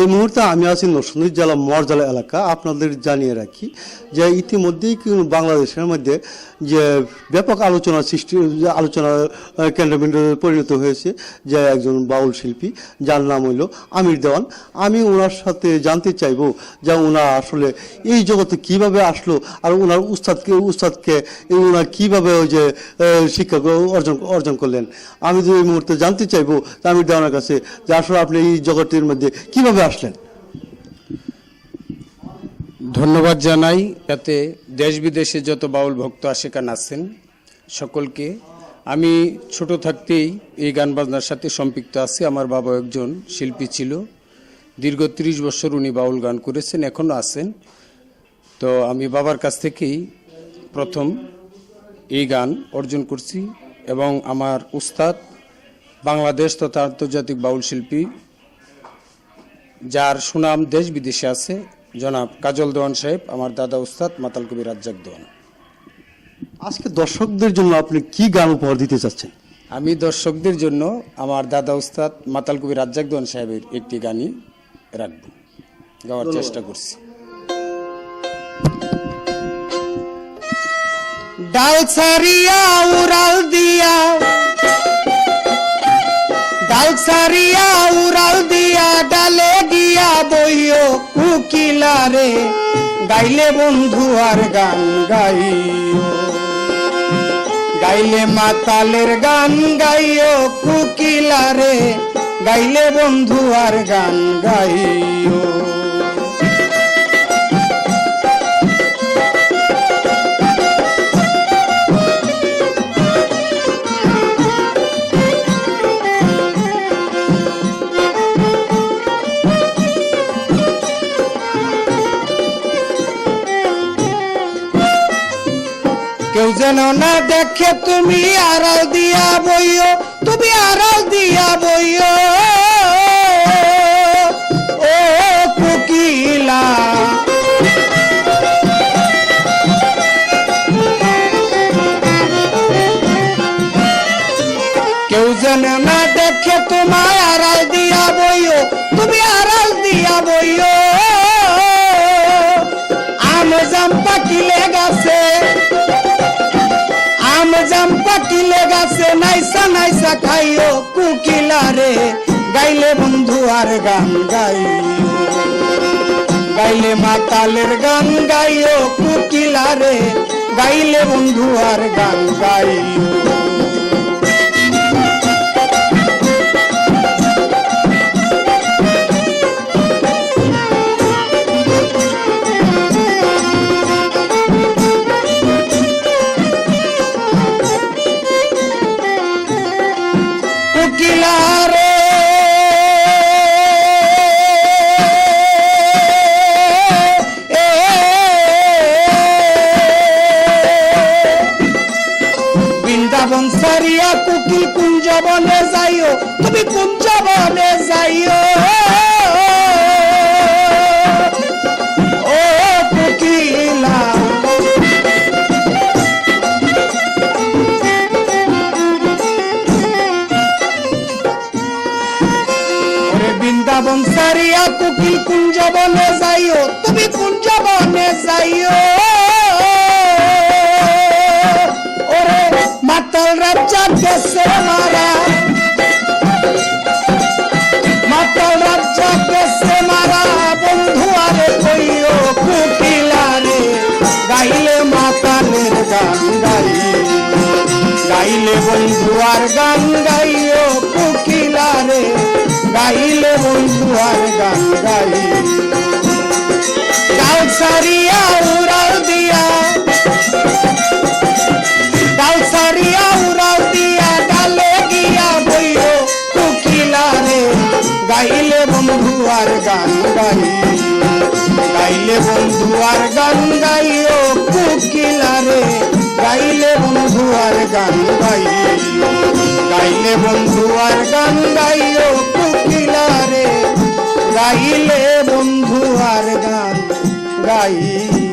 এই মুহূর্তে আমি আছি নরসিংদী জেলা মরজালা এলাকা। আপনাদের জানিয়ে রাখি যে ইতিমধ্যেই বাংলাদেশের মধ্যে যে ব্যাপক আলোচনা সৃষ্টি, যে আলোচনা কেন্দ্রবিন্দু পরিণত হয়েছে যে একজন বাউল শিল্পী, যার নাম হইল আমির দেওয়ান। আমি ওনার সাথে জানতে চাইব যে ওনার আসলে এই জগতে কীভাবে আসলো আর ওনার উস্তাদকে উস্তাদকে ওনার কীভাবে ওই যে শিক্ষা অর্জন অর্জন করলেন। আমি তো এই মুহূর্তে জানতে চাইব যে আমির দেওয়ানের কাছে যে আসলে আপনি এই জগতের মধ্যে কীভাবে আসলেন। ধন্যবাদ জানাই, যাতে দেশ বিদেশে যত বাউল ভক্ত আসে আশেকান আছেন সকলকে। আমি ছোট থাকতেই এই গান বাজনার সাথে সম্পৃক্ত আছি। আমার বাবা একজন শিল্পী ছিল। দীর্ঘ ত্রিশ বছর উনি বাউল গান করেছেন এখনও আছেন। তো আমি বাবার কাছ থেকেই প্রথম এই গান অর্জন করছি এবং আমার উস্তাদ, বাংলাদেশ তথা আন্তর্জাতিক বাউল শিল্পী যার সুনাম দেশ বিদেশে আছে জনাব কাজল দেওয়ান সাহেব আমার দাদা উস্তাদ মাতাল কবি রাজ্জাক দেওয়ান। আজকে দর্শকদের জন্য আপনি কি গান উপহার দিতে চাচ্ছেন? আমি দর্শকদের জন্য আমার দাদা উস্তাদ মাতাল কবি রাজ্জাক দেওয়ান সাহেবের একটি গানই রাখব। গাওয়ার চেষ্টা করছি। ডাল সারিয়া উড়াল দিয়া। ডাল সারিয়া উড়াল দিয়া ডালে গিয়া বইও কুকিলা গাইলে বন্ধু আর গান গাই গাইলে মাতালের গান গাইও কুকিলারে, গাইলে বন্ধু আর গান গাইও। যেন না দেখে তুমি আড়াল দিয়া বইও, তুমি আড়াল দিয়া বইও। ও কুকিলা। কেউ যেন না দেখে তোমায় আড়াল দিয়া বইও, তুমি আড়াল দিয়া বইও। আম জাম পাকিলে গাছে আম জাম পাকিলে গাছে নাইসা নাইসা খাইও কুকিলা রে। গাইলে বন্ধু আর গান গাইও। গাইলে মাতালের গান গাইও কুকিলা রে। গাইলে বন্ধু আর গান গাইও। কোকিলা রে বৃন্দাবন সারিয়া কুকিল কুঞ্জবনে যাইও তুমি কুঞ্জবনে যাইও সারিয়া কুকিল কুঞ্জবনে যাইও, তুমি কুঞ্জবনে যাইও। ওরে মাতাল রাজ্জাক গেছে মারা। মাতাল রাজ্জাক গেছে মারা, বন্ধু আরে কইও কুকিলারে। গাইলে মাতালের গান গাইও। গাইলে বন্ধু আর গান গাইও কুকিলা রে গাইলে বন্ধু আর গান গাইও ডাল সারিয়া উড়াল দিয়া। ডাল সারিয়া উড়াল দিয়া ডালে গিয়া বইও কুকিলা রে। গাইলে বন্ধু আর গান গাইও গাইলে বন্ধু আর গান গাইও কুকিলা রে। গাইলে বন্ধু আর গান গাইও গাইলে বন্ধু আর গান কুকিলা রে গাইলে বন্ধু আর গান গাইও